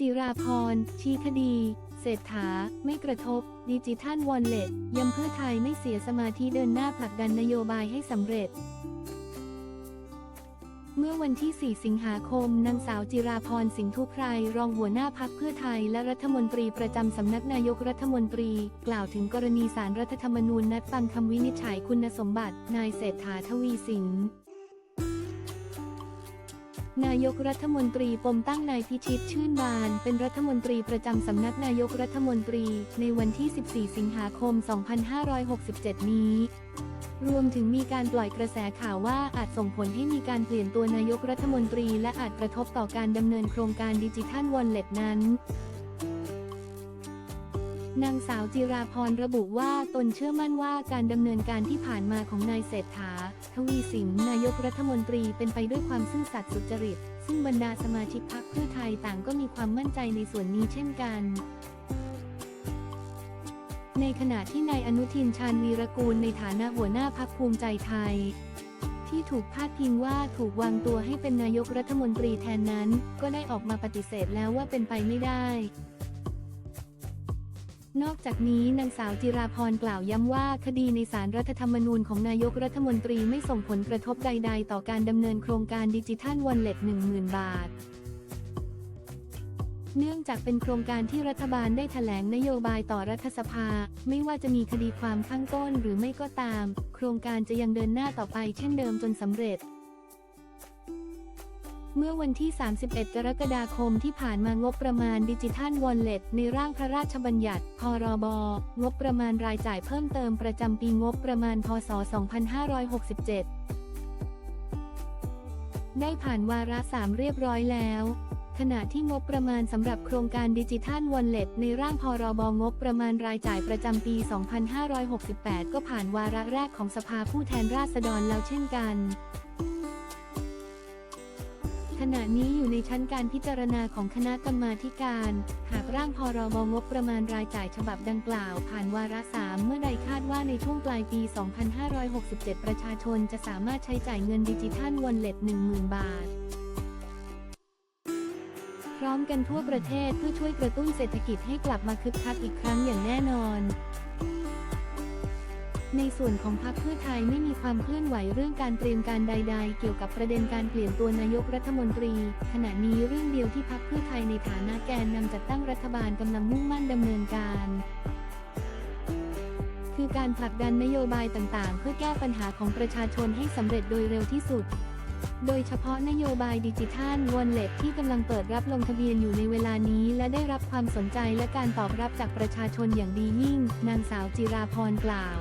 จิราพร ชี้คดี เศรษฐา ไม่กระทบ ดิจิทัลวอลเล็ตย้ำเพื่อไทยไม่เสียสมาธิเดินหน้าผลักดันนโยบายให้สำเร็จ เมื่อวันที่ 4 สิงหาคม นางสาวจิราพรสิงห์ทุไพรรองหัวหน้าพักเพื่อไทยและรัฐมนตรีประจำสำนักนายกรัฐมนตรี กล่าวถึงกรณีสารรัฐธรรมนูญนัดฟังคำวินิจฉัยคุณสมบัติ นายเศรษฐาทวีสิน นายกรัฐมนตรีปมตั้งนายพิชิตชื่นบาน เป็นรัฐมนตรีประจำสำนักนายกรัฐมนตรี ในวันที่ 14 สิงหาคม 2567 นี้ รวมถึงมีการปล่อยกระแสข่าวว่าอาจส่งผลให้มีการเปลี่ยนตัวนายกรัฐมนตรี และอาจกระทบต่อการดำเนินโครงการดิจิทัลวอลเล็ตนั้น นางสาวจิราพรระบุว่าตนเชื่อมั่นว่าการดำเนินการที่ผ่านมาของนายเศรษฐา ทวีสินนายกรัฐมนตรีเป็นไปด้วยความซื่อสัตย์สุจริต ซึ่งบรรดาสมาชิกพรรคเพื่อไทยต่างก็มีความมั่นใจในส่วนนี้เช่นกันในขณะที่นายอนุทินชาญวีรกูลในฐานะหัวหน้าพักภูมิใจไทย ที่ถูกพาดพิงว่าถูกวางตัวให้เป็นนายกรัฐมนตรีแทนนั้น ก็ได้ออกมาปฏิเสธแล้วว่าเป็นไปไม่ได้ นอกจากนี้นางสาวจิราพรกล่าวย้ำว่าคดีในสารรัฐธรรมนูญของนายกรัฐมนตรีไม่ส่งผลกระทบใด ๆ ต่อการดำเนินโครงการดิจิทัลวอลเล็ต10,000 บาท เนื่องจากเป็นโครงการที่รัฐบาลได้แถลงนโยบายต่อรัฐสภา ไม่ว่าจะมีคดีความข้างต้นหรือไม่ก็ตาม โครงการจะยังเดินหน้าต่อไปเช่นเดิมจนสำเร็จ เมื่อวันที่ 31 กรกฎาคมที่ผ่านมางบประมาณดิจิทัลวอลเล็ตในร่างพระราชบัญญัติ พรบ งบประมาณรายจ่ายเพิ่มเติมประจำปีงบประมาณ พศ 2567 ได้ผ่านวาระสามเรียบร้อยแล้วขณะที่งบประมาณสำหรับโครงการดิจิทัลวอลเล็ตในร่างพรบงบประมาณรายจ่ายประจำปี 2568 ก็ผ่านวาระแรกของสภาผู้แทนราษฎรแล้วเช่นกัน ณะนี้อยู่ในชั้นการพิจารณาของคณะกรรมาการ หากร่างพรบงบประมาณรายจ่ายฉบับดังกล่าว ผ่านวาระสามเมื่อใดคาดว่าในช่วงปลายปี 2567 ประชาชนจะสามารถใช้จ่ายเงินดิจิทัลวอลเล็ต10,000 บาท พร้อมกันทั่วประเทศเพื่อช่วยกระตุ้นเศรษฐกิจให้กลับมาคึกคักอีกครั้งอย่างแน่นอน ในส่วนของพรรคเพื่อไทยไม่มีความเคลื่อนไหวเรื่องการเตรียมการใด ๆ เกี่ยวกับประเด็นการเปลี่ยนตัวนายกรัฐมนตรี ขณะนี้เรื่องเดียวที่พรรคเพื่อไทยในฐานะแกนนำจัดตั้งรัฐบาลกำลังมุ่งมั่นดำเนินการ คือการผลักดันนโยบายต่างๆ เพื่อแก้ปัญหาของประชาชนให้สำเร็จโดยเร็วที่สุด โดยเฉพาะนโยบายดิจิทัลวอลเล็ตที่กำลังเปิดรับลงทะเบียนอยู่ในเวลานี้ และได้รับความสนใจและการตอบรับจากประชาชนอย่างดียิ่ง นางสาวจิราพรกล่าว